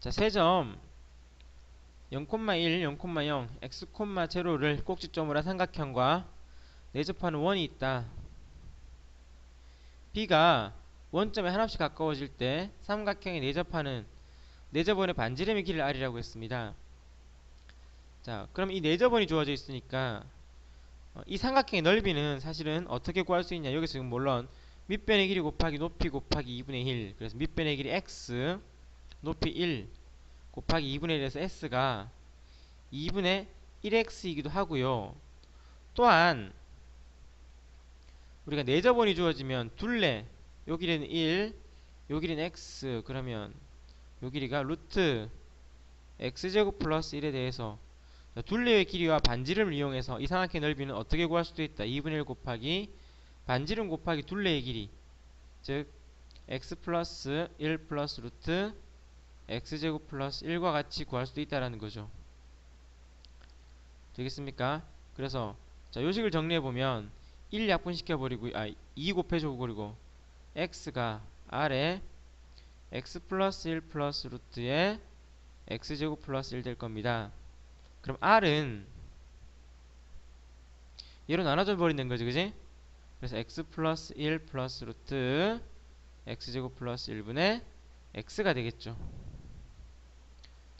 자, 세 점 0,1, 0,0, x, 0를 꼭지점으로 한 삼각형과 내접하는 원이 있다. B가 원점에 하나씩 가까워질 때 삼각형에 내접하는 내접원의 반지름의 길이를 R이라고 했습니다. 자, 그럼 이 내접원이 주어져 있으니까 어, 이 삼각형의 넓이는 사실은 어떻게 구할 수 있냐? 여기서 지금 물론 밑변의 길이 곱하기 높이 곱하기 2분의 1 그래서 밑변의 길이 x 높이 1 곱하기 2분의 1에서 s가 2분의 1x이기도 하고요. 또한 우리가 내접원이 주어지면 둘레 요 길이는 1, 요 길이는 x 그러면 요 길이가 루트 x제곱 플러스 1에 대해서 둘레의 길이와 반지름을 이용해서 이 삼각형의 넓이는 어떻게 구할 수도 있다. 2분의 1 곱하기 반지름 곱하기 둘레의 길이 즉 x 플러스 1 플러스 루트 x제곱 플러스 1과 같이 구할 수도 있다라는 거죠. 되겠습니까? 그래서 자 요식을 정리해 보면 1 약분시켜 버리고 아2 곱해 줘 버리고 x가 r에 x 플러스 1 플러스 루트에 x제곱 플러스 1 될 겁니다. 그럼 r은 얘로 나눠져 버린다는 거지 그지? 그래서 x 플러스 1 플러스 루트 x제곱 플러스 1분의 x가 되겠죠.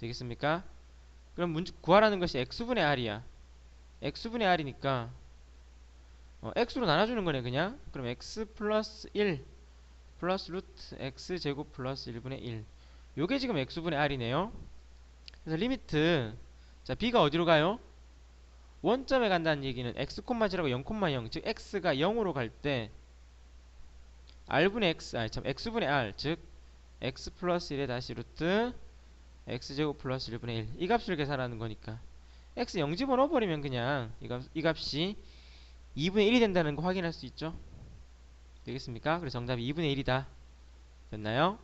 되겠습니까? 그럼 문제 구하라는 것이 x분의 r이야. x분의 r이니까 어, x로 나눠주는 거네 그냥. 그럼 x 플러스 1 플러스 루트 x제곱 플러스 1분의 1 요게 지금 x분의 r이네요. 그래서 리미트 자 b가 어디로 가요? 원점에 간다는 얘기는 x, 0,0고 0,0 즉 x가 0으로 갈 때 r분의 x 아니 참 x분의 r 즉 x 플러스 1에 다시 루트 x제곱 플러스 1분의 1 이 값을 계산하는 거니까 x 0 집어 넣어버리면 그냥 이, 값, 이 값이 2분의 1이 된다는 거 확인할 수 있죠 되겠습니까? 그래서 정답이 2분의 1이다 됐나요?